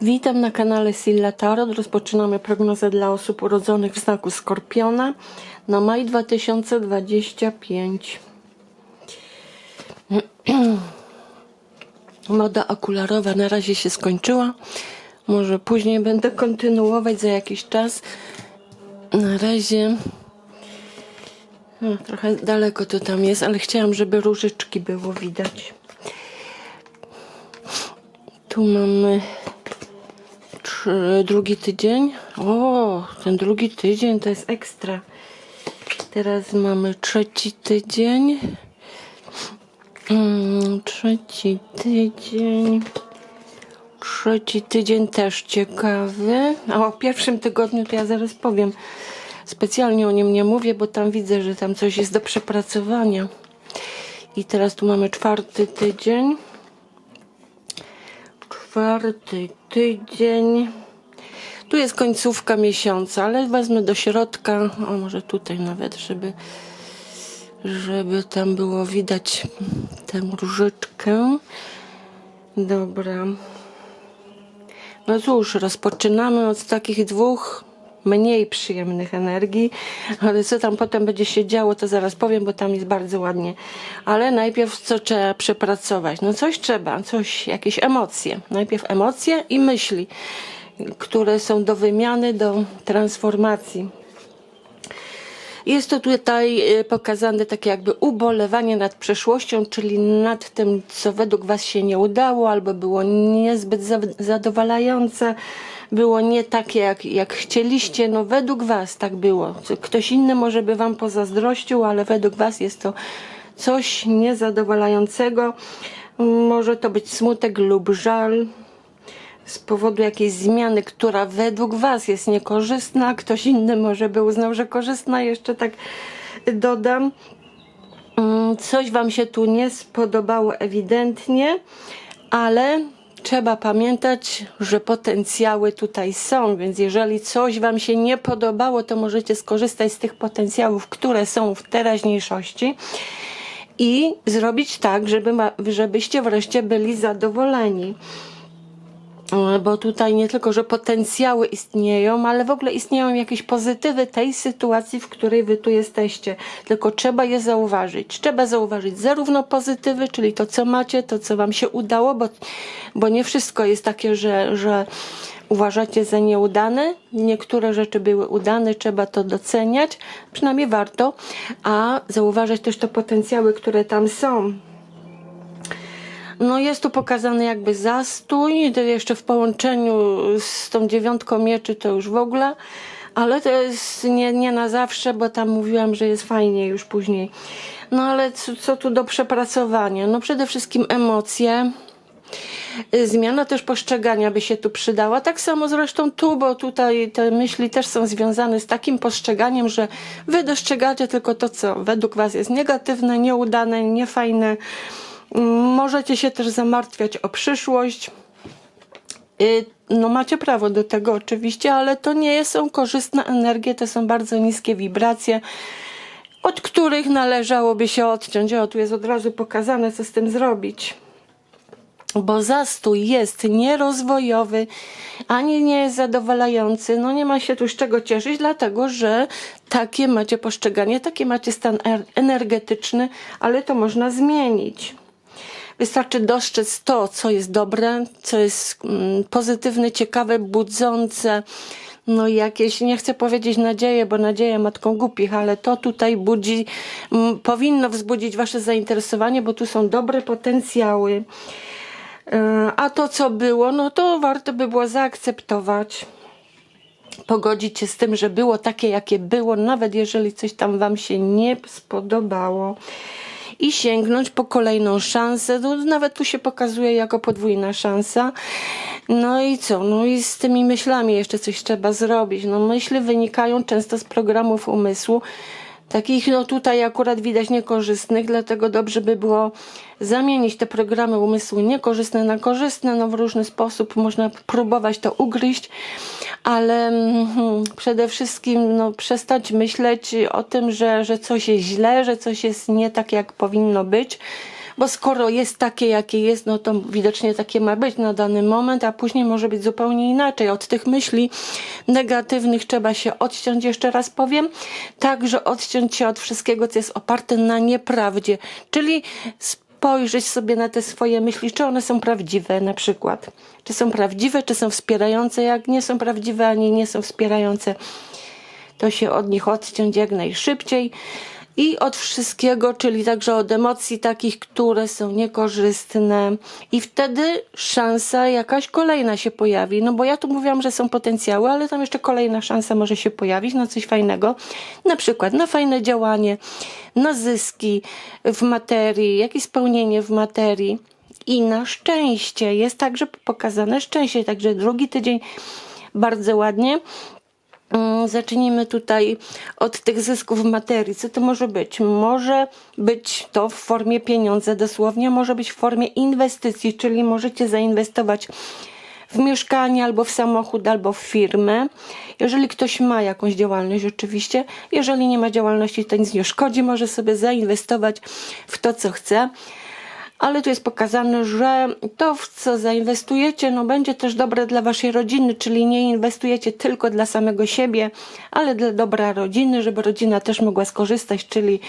Witam na kanale Silla Tarot. Rozpoczynamy prognozę dla osób urodzonych w znaku Skorpiona na maj 2025. Moda okularowa na razie się skończyła. Może później będę kontynuować za jakiś czas. Na razie no, trochę daleko to tam jest, ale chciałam, żeby różyczki było widać. Tu mamy trzy, drugi tydzień. O, ten drugi tydzień to jest ekstra. Teraz mamy trzeci tydzień. Mm, trzeci tydzień. Trzeci tydzień też ciekawy. A o pierwszym tygodniu to ja zaraz powiem. Specjalnie o nim nie mówię, bo tam widzę, że tam coś jest do przepracowania. I teraz tu mamy czwarty tydzień. Czwarty tydzień. Tu jest końcówka miesiąca, ale wezmę do środka. O, może tutaj nawet, żeby, żeby tam było widać tę różyczkę. Dobra. No cóż, rozpoczynamy od takich dwóch mniej przyjemnych energii, ale co tam potem będzie się działo, to zaraz powiem, bo tam jest bardzo ładnie. Ale najpierw co trzeba przepracować? No coś trzeba, coś, jakieś emocje. Najpierw emocje i myśli, które są do wymiany, do transformacji. Jest to tutaj y, pokazane takie jakby ubolewanie nad przeszłością, czyli nad tym, co według Was się nie udało, albo było niezbyt za- zadowalające, było nie takie, jak, jak chcieliście. No według Was tak było. Ktoś inny może by Wam pozazdrościł, ale według Was jest to coś niezadowalającego. Może to być smutek lub żal z powodu jakiejś zmiany, która według Was jest niekorzystna, ktoś inny może by uznał, że korzystna, jeszcze tak dodam. Mm, Coś Wam się tu nie spodobało ewidentnie, ale trzeba pamiętać, że potencjały tutaj są, więc jeżeli coś Wam się nie podobało, to możecie skorzystać z tych potencjałów, które są w teraźniejszości i zrobić tak, żeby ma, żebyście wreszcie byli zadowoleni. E, bo tutaj nie tylko, że potencjały istnieją, ale w ogóle istnieją jakieś pozytywy tej sytuacji, w której wy tu jesteście. Tylko trzeba je zauważyć. Trzeba zauważyć zarówno pozytywy, czyli to, co macie, to, co wam się udało, bo, bo nie wszystko jest takie, że, że uważacie za nieudane. Niektóre rzeczy były udane, trzeba to doceniać, przynajmniej warto, a zauważać też te potencjały, które tam są. No jest tu pokazany jakby zastój, jeszcze w połączeniu z tą dziewiątką mieczy to już w ogóle, ale to jest nie, nie na zawsze, bo tam mówiłam, że jest fajnie już później. No ale co, co tu do przepracowania? No przede wszystkim emocje. Y, Zmiana też postrzegania by się tu przydała. Tak samo zresztą tu, bo tutaj te myśli też są związane z takim postrzeganiem, że wy dostrzegacie tylko to, co według was jest negatywne, nieudane, niefajne. Możecie się też zamartwiać o przyszłość. Y, No macie prawo do tego oczywiście, ale to nie są korzystne energie, to są bardzo niskie wibracje, od których należałoby się odciąć. O, tu jest od razu pokazane, co z tym zrobić bo zastój jest nierozwojowy, ani nie jest zadowalający. No nie ma się tu z czego cieszyć, dlatego że takie macie postrzeganie, taki macie stan er- energetyczny, ale to można zmienić. Wystarczy dostrzec to, co jest dobre, co jest mm, pozytywne, ciekawe, budzące. No jakieś, nie chcę powiedzieć nadzieję, bo nadzieja matką głupich, ale to tutaj budzi, m, powinno wzbudzić wasze zainteresowanie, bo tu są dobre potencjały. E, A to, co było, no to warto by było zaakceptować, pogodzić się z tym, że było takie, jakie było, nawet jeżeli coś tam Wam się nie spodobało. I sięgnąć po kolejną szansę. No, nawet tu się pokazuje jako podwójna szansa. No i co? No i z tymi myślami jeszcze coś trzeba zrobić. No myśli wynikają często z programów umysłu, Takich no tutaj akurat widać niekorzystnych, dlatego dobrze by było zamienić te programy umysłu niekorzystne na korzystne. No w różny sposób można próbować to ugryźć, ale mm, przede wszystkim no, przestać myśleć o tym, że, że coś jest źle, że coś jest nie tak jak powinno być. Bo skoro jest takie, jakie jest, no to widocznie takie ma być na dany moment, a później może być zupełnie inaczej. Od tych myśli negatywnych trzeba się odciąć, jeszcze raz powiem, także odciąć się od wszystkiego, co jest oparte na nieprawdzie, czyli spojrzeć sobie na te swoje myśli, czy one są prawdziwe na przykład. Czy są prawdziwe, czy są wspierające. Jak nie są prawdziwe, ani nie są wspierające, to się od nich odciąć jak najszybciej. I od wszystkiego, czyli także od emocji takich, które są niekorzystne. I wtedy szansa jakaś kolejna się pojawi. No bo ja tu mówiłam, że są potencjały, ale tam jeszcze kolejna szansa może się pojawić na coś fajnego. Na przykład na fajne działanie, na zyski w materii, jakieś spełnienie w materii. I na szczęście jest także pokazane szczęście. Także drugi tydzień bardzo ładnie. Mm, Zacznijmy tutaj od tych zysków materii. Co to może być? Może być to w formie pieniądza dosłownie, może być w formie inwestycji, czyli możecie zainwestować w mieszkanie, albo w samochód, albo w firmę. Jeżeli ktoś ma jakąś działalność, oczywiście. Jeżeli nie ma działalności, to nic nie szkodzi, może sobie zainwestować w to, co chce ale tu jest pokazane, że to, w co zainwestujecie, no będzie też dobre dla waszej rodziny, czyli nie inwestujecie tylko dla samego siebie, ale dla dobra rodziny, żeby rodzina też mogła skorzystać, czyli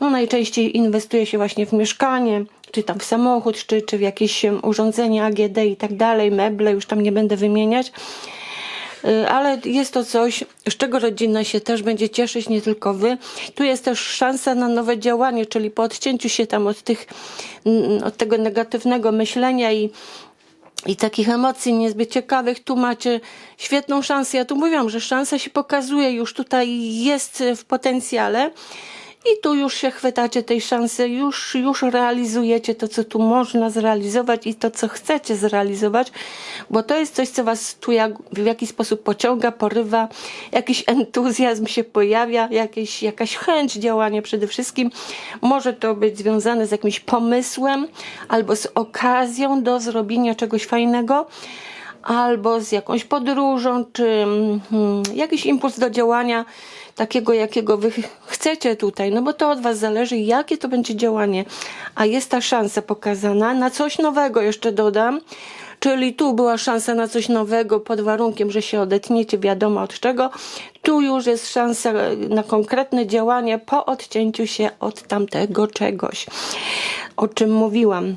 no najczęściej inwestuje się właśnie w mieszkanie, czy tam w samochód, czy, czy w jakieś urządzenia AGD i tak dalej, meble, już tam nie będę wymieniać. Y, ale jest to coś, z czego rodzina się też będzie cieszyć, nie tylko wy. Tu jest też szansa na nowe działanie, czyli po odcięciu się tam od tych, od tego negatywnego myślenia i i takich emocji niezbyt ciekawych, tu macie świetną szansę. Ja tu mówiłam, że szansa się pokazuje, już tutaj jest w potencjale. I tu już się chwytacie tej szansy, już, już realizujecie to, co tu można zrealizować i to, co chcecie zrealizować, bo to jest coś, co was tu jak, w jakiś sposób pociąga, porywa, jakiś entuzjazm się pojawia, jakieś, jakaś chęć działania przede wszystkim. Może to być związane z jakimś pomysłem albo z okazją do zrobienia czegoś fajnego albo z jakąś podróżą, czy mm, jakiś impuls do działania takiego, jakiego wy chcecie tutaj, no bo to od was zależy, jakie to będzie działanie. A jest ta szansa pokazana na coś nowego, jeszcze dodam. Czyli tu była szansa na coś nowego pod warunkiem, że się odetniecie, wiadomo od czego. Tu już jest szansa na konkretne działanie po odcięciu się od tamtego czegoś, o czym mówiłam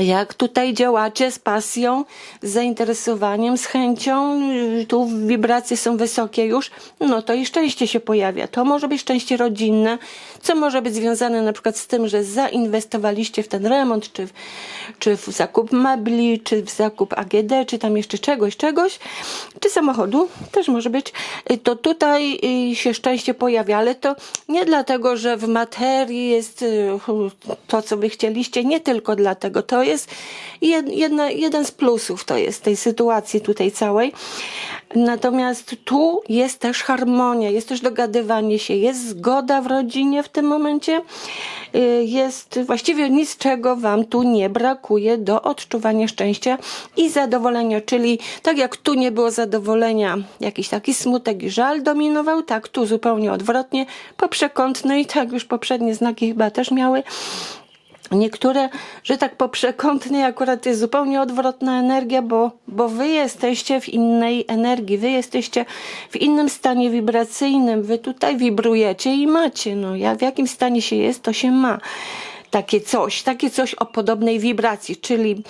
jak tutaj działacie z pasją, z zainteresowaniem, z chęcią, y, tu wibracje są wysokie już, no to i szczęście się pojawia. To może być szczęście rodzinne, co może być związane na przykład z tym, że zainwestowaliście w ten remont, czy w, czy w zakup mebli, czy w zakup AGD, czy tam jeszcze czegoś, czegoś, czy samochodu, też może być. Y, To tutaj y, się szczęście pojawia, ale to nie dlatego, że w materii jest to, co wy chcieliście, nie tylko dlatego. To jest jed, jedna, jeden z plusów to jest tej sytuacji tutaj całej. Natomiast tu jest też harmonia, jest też dogadywanie się, jest zgoda w rodzinie w tym momencie. Y, Jest właściwie nic, czego wam tu nie brakuje do odczuwania szczęścia i zadowolenia. Czyli tak jak tu nie było zadowolenia, jakiś taki smutek i żal dominował, tak tu zupełnie odwrotnie, po przekątnej, tak już poprzednie znaki chyba też miały. Niektóre, że tak po przekątnej akurat jest zupełnie odwrotna energia, bo, bo wy jesteście w innej energii, wy jesteście w innym stanie wibracyjnym, wy tutaj wibrujecie i macie. No, ja w jakim stanie się jest, to się ma takie coś, takie coś o podobnej wibracji, czyli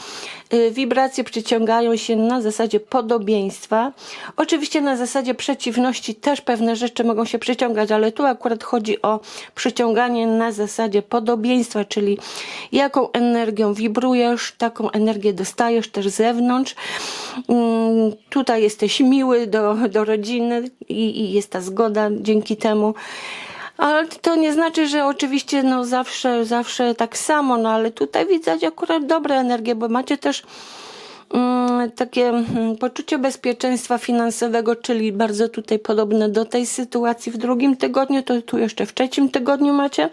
y, wibracje przyciągają się na zasadzie podobieństwa. Oczywiście na zasadzie przeciwności też pewne rzeczy mogą się przyciągać, ale tu akurat chodzi o przyciąganie na zasadzie podobieństwa, czyli jaką energią wibrujesz, taką energię dostajesz też z zewnątrz. Mm, Tutaj jesteś miły do, do rodziny i, i jest ta zgoda dzięki temu. Ale to nie znaczy, że oczywiście no zawsze, zawsze tak samo, no ale tutaj widać akurat dobre energie, bo macie też mm, takie mm, poczucie bezpieczeństwa finansowego, czyli bardzo tutaj podobne do tej sytuacji w drugim tygodniu, to tu jeszcze w trzecim tygodniu macie.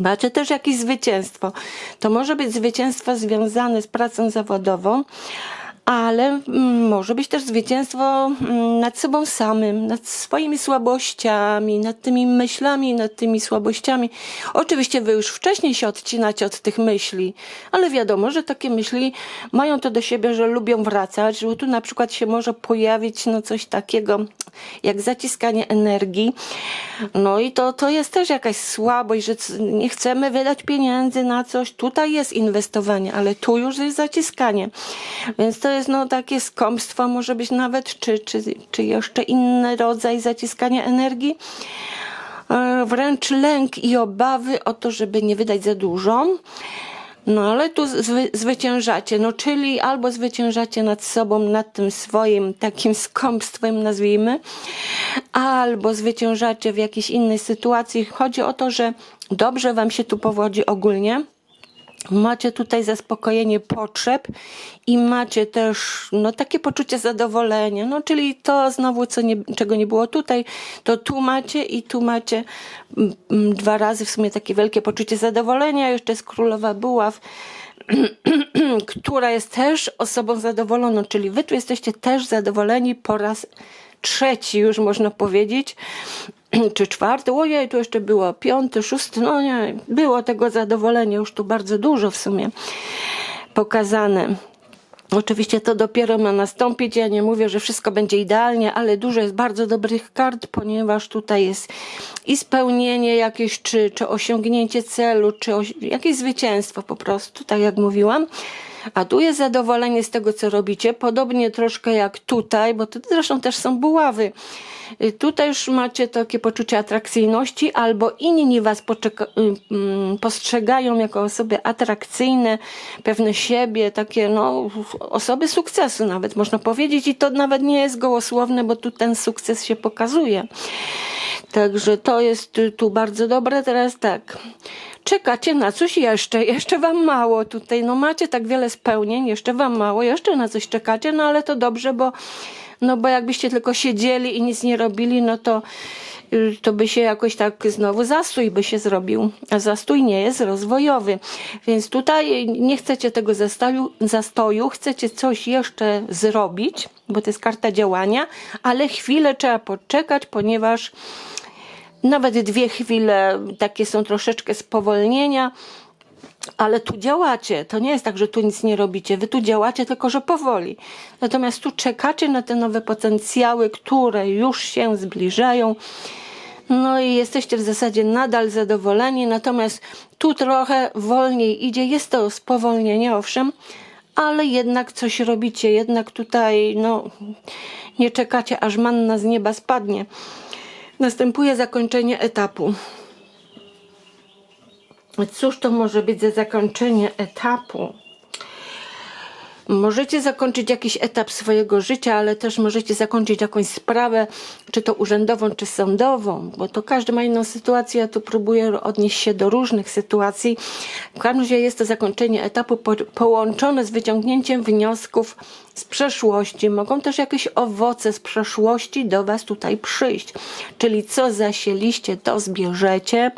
Macie też jakieś zwycięstwo. To może być zwycięstwo związane z pracą zawodową, ale mm, może być też zwycięstwo mm, nad sobą samym, nad swoimi słabościami, nad tymi myślami, nad tymi słabościami. Oczywiście wy już wcześniej się odcinacie od tych myśli, ale wiadomo, że takie myśli mają to do siebie, że lubią wracać, że tu na przykład się może pojawić no coś takiego jak zaciskanie energii. No i to, to jest też jakaś słabość, że nie chcemy wydać pieniędzy na coś. Tutaj jest inwestowanie, ale tu już jest zaciskanie. Więc to jest no takie skąpstwo, może być nawet, czy, czy, czy jeszcze inny rodzaj zaciskania energii. E, Wręcz lęk i obawy o to, żeby nie wydać za dużo. No ale tu zwy, zwyciężacie, no czyli albo zwyciężacie nad sobą, nad tym swoim takim skąpstwem nazwijmy, albo zwyciężacie w jakiejś innej sytuacji. Chodzi o to, że dobrze wam się tu powodzi ogólnie. Macie tutaj zaspokojenie potrzeb i macie też no, takie poczucie zadowolenia. No, czyli to znowu, co nie, czego nie było tutaj, to tu macie i tu macie mm, mm, dwa razy w sumie takie wielkie poczucie zadowolenia. Jeszcze jest królowa buław, która jest też osobą zadowoloną, czyli wy tu jesteście też zadowoleni po raz trzeci już można powiedzieć, czy czwarty, ojej, tu jeszcze było piąty, szósty, no nie, było tego zadowolenia już tu bardzo dużo w sumie pokazane. Oczywiście to dopiero ma nastąpić. Ja nie mówię, że wszystko będzie idealnie, ale dużo jest bardzo dobrych kart, ponieważ tutaj jest i spełnienie jakieś, czy, czy osiągnięcie celu, czy jakieś zwycięstwo po prostu, tak jak mówiłam. A tu jest zadowolenie z tego, co robicie, podobnie troszkę jak tutaj, bo tu zresztą też są buławy. Y, Tutaj już macie takie poczucie atrakcyjności, albo inni was y, mm, postrzegają jako osoby atrakcyjne, pewne siebie, takie no, osoby sukcesu nawet można powiedzieć i to nawet nie jest gołosłowne, bo tu ten sukces się pokazuje. Także to jest tu bardzo dobre. Teraz tak. Czekacie na coś jeszcze, jeszcze wam mało tutaj. No macie tak wiele spełnień, jeszcze wam mało, jeszcze na coś czekacie, no ale to dobrze, bo, no bo jakbyście tylko siedzieli i nic nie robili, no to, y, to by się jakoś tak znowu zastój by się zrobił. A zastój nie jest rozwojowy. Więc tutaj nie chcecie tego zastoju, zastoju chcecie coś jeszcze zrobić, bo to jest karta działania, ale chwilę trzeba poczekać, ponieważ nawet dwie chwile takie są troszeczkę spowolnienia, ale tu działacie. To nie jest tak, że tu nic nie robicie. Wy tu działacie, tylko że powoli. Natomiast tu czekacie na te nowe potencjały, które już się zbliżają. No i jesteście w zasadzie nadal zadowoleni, natomiast tu trochę wolniej idzie. Jest to spowolnienie, owszem, ale jednak coś robicie. Jednak tutaj, no, nie czekacie, aż manna z nieba spadnie. Następuje zakończenie etapu. Cóż to może być za zakończenie etapu? Możecie zakończyć jakiś etap swojego życia, ale też możecie zakończyć jakąś sprawę, czy to urzędową, czy sądową, bo to każdy ma inną sytuację. Ja tu próbuję odnieść się do różnych sytuacji. W każdym razie jest to zakończenie etapu po, połączone z wyciągnięciem wniosków z przeszłości. Mogą też jakieś owoce z przeszłości do Was tutaj przyjść. Czyli co zasieliście, to zbierzecie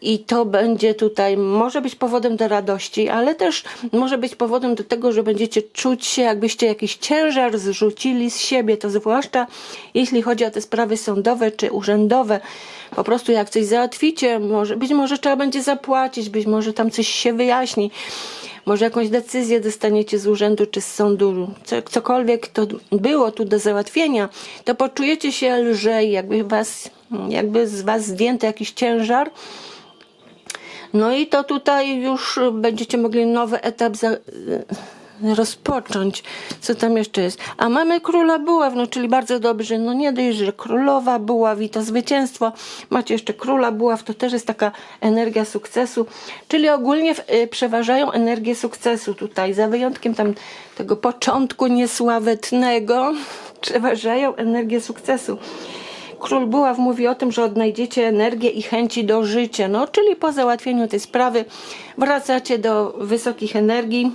i to będzie tutaj, może być powodem do radości, ale też może być powodem do tego, że będziecie czuć się, jakbyście jakiś ciężar zrzucili z siebie, to zwłaszcza jeśli chodzi o te sprawy sądowe czy urzędowe. Po prostu jak coś załatwicie, może, być może trzeba będzie zapłacić, być może tam coś się wyjaśni. Może jakąś decyzję dostaniecie z urzędu czy z sądu, co, cokolwiek to było tu do załatwienia, to poczujecie się lżej, jakby was, jakby z was zdjęty jakiś ciężar. No i to tutaj już będziecie mogli nowy etap za, rozpocząć. Co tam jeszcze jest? A mamy króla buław, no czyli bardzo dobrze. No nie dość, że królowa buław i to zwycięstwo. Macie jeszcze króla buław, to też jest taka energia sukcesu. Czyli ogólnie y, przeważają energię sukcesu tutaj, za wyjątkiem tam tego początku niesławetnego. Przeważają energię sukcesu. Król Buław mówi o tym, że odnajdziecie energię i chęci do życia. No, czyli po załatwieniu tej sprawy wracacie do wysokich energii.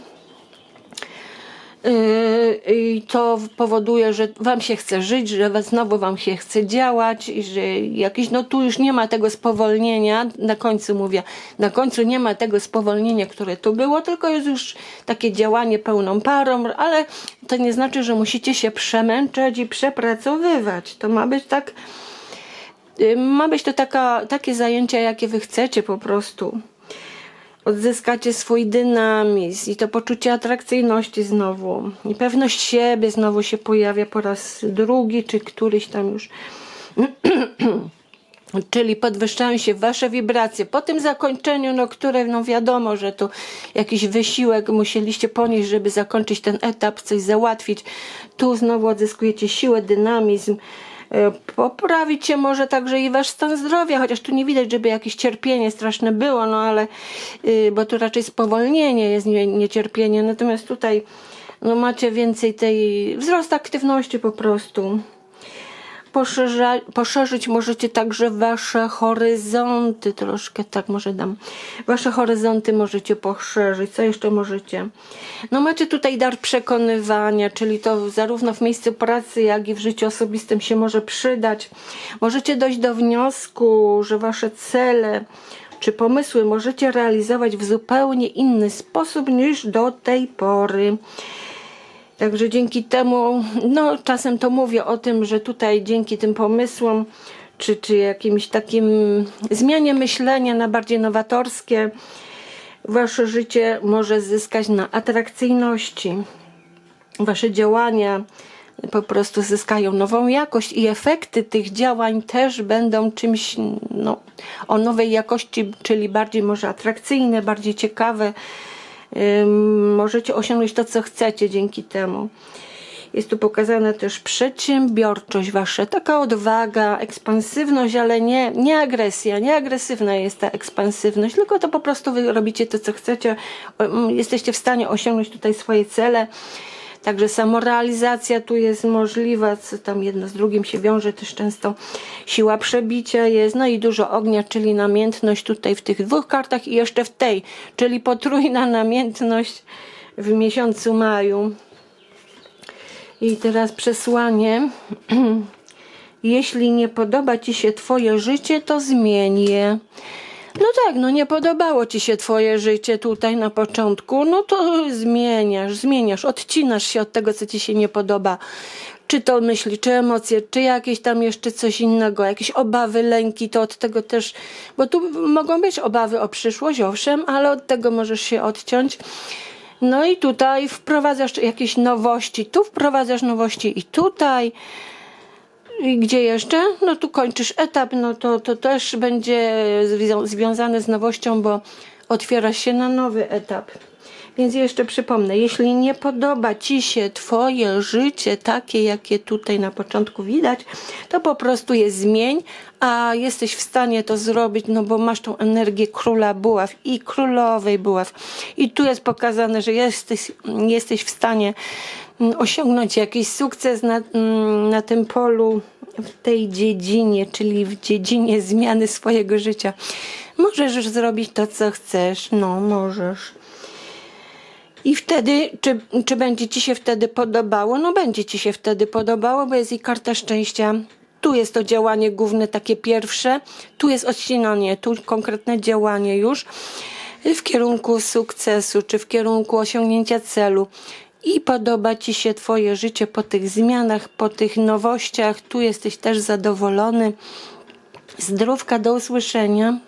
Yy, i to powoduje, że wam się chce żyć, że znowu wam się chce działać i że jakieś, no tu już nie ma tego spowolnienia, na końcu mówię, na końcu nie ma tego spowolnienia, które tu było, tylko jest już takie działanie pełną parą, ale to nie znaczy, że musicie się przemęczać i przepracowywać. To ma być tak, y, ma być to taka, takie zajęcia, jakie wy chcecie po prostu odzyskacie swój dynamizm i to poczucie atrakcyjności znowu. I pewność siebie znowu się pojawia po raz drugi, czy któryś tam już. Czyli podwyższają się wasze wibracje. Po tym zakończeniu, no które no wiadomo, że tu jakiś wysiłek musieliście ponieść, żeby zakończyć ten etap, coś załatwić. Tu znowu odzyskujecie siłę, dynamizm. E, Poprawić się może także i wasz stan zdrowia, chociaż tu nie widać, żeby jakieś cierpienie straszne było, no ale, y, bo tu raczej spowolnienie jest, nie, nie cierpienie. Natomiast tutaj no macie więcej tej, wzrost aktywności po prostu. Poszerza, poszerzyć możecie także wasze horyzonty, troszkę tak może dam. Wasze horyzonty możecie poszerzyć. Co jeszcze możecie? No macie tutaj dar przekonywania, czyli to zarówno w miejscu pracy, jak i w życiu osobistym się może przydać. Możecie dojść do wniosku, że wasze cele czy pomysły możecie realizować w zupełnie inny sposób niż do tej pory. Także dzięki temu, no czasem to mówię o tym, że tutaj dzięki tym pomysłom, czy, czy jakimś takim zmianie myślenia na bardziej nowatorskie, wasze życie może zyskać na atrakcyjności. Wasze działania po prostu zyskają nową jakość i efekty tych działań też będą czymś no, o nowej jakości, czyli bardziej może atrakcyjne, bardziej ciekawe. Możecie osiągnąć to, co chcecie dzięki temu. Jest tu pokazana też przedsiębiorczość wasza, taka odwaga, ekspansywność, ale nie, nie agresja, nie agresywna jest ta ekspansywność, tylko to po prostu wy robicie to, co chcecie, Ym, jesteście w stanie osiągnąć tutaj swoje cele. Także samorealizacja tu jest możliwa, co tam jedno z drugim się wiąże też często. Siła przebicia jest, no i dużo ognia, czyli namiętność tutaj w tych dwóch kartach i jeszcze w tej, czyli potrójna namiętność w miesiącu maju. I teraz przesłanie. Jeśli nie podoba ci się twoje życie, to zmień je. No tak, no nie podobało ci się twoje życie tutaj na początku, no to zmieniasz, zmieniasz, odcinasz się od tego, co ci się nie podoba. Czy to myśli, czy emocje, czy jakieś tam jeszcze coś innego, jakieś obawy, lęki, to od tego też, bo tu mogą być obawy o przyszłość, owszem, ale od tego możesz się odciąć. No i tutaj wprowadzasz jakieś nowości, tu wprowadzasz nowości i tutaj. I gdzie jeszcze? No tu kończysz etap, no to, to też będzie zwią- związane z nowością, bo otwiera się na nowy etap. Więc jeszcze przypomnę, jeśli nie podoba Ci się Twoje życie takie, jakie tutaj na początku widać, to po prostu je zmień, a jesteś w stanie to zrobić, no bo masz tą energię króla buław i królowej buław. I tu jest pokazane, że jesteś, jesteś w stanie mm, osiągnąć jakiś sukces na, mm, na tym polu, w tej dziedzinie, czyli w dziedzinie zmiany swojego życia. Możesz już zrobić to, co chcesz, no możesz. I wtedy, czy, czy będzie ci się wtedy podobało? No będzie ci się wtedy podobało, bo jest i karta szczęścia. Tu jest to działanie główne, takie pierwsze. Tu jest odcinanie, tu konkretne działanie już w kierunku sukcesu, czy w kierunku osiągnięcia celu. I podoba ci się twoje życie po tych zmianach, po tych nowościach. Tu jesteś też zadowolony. Zdrówka, do usłyszenia.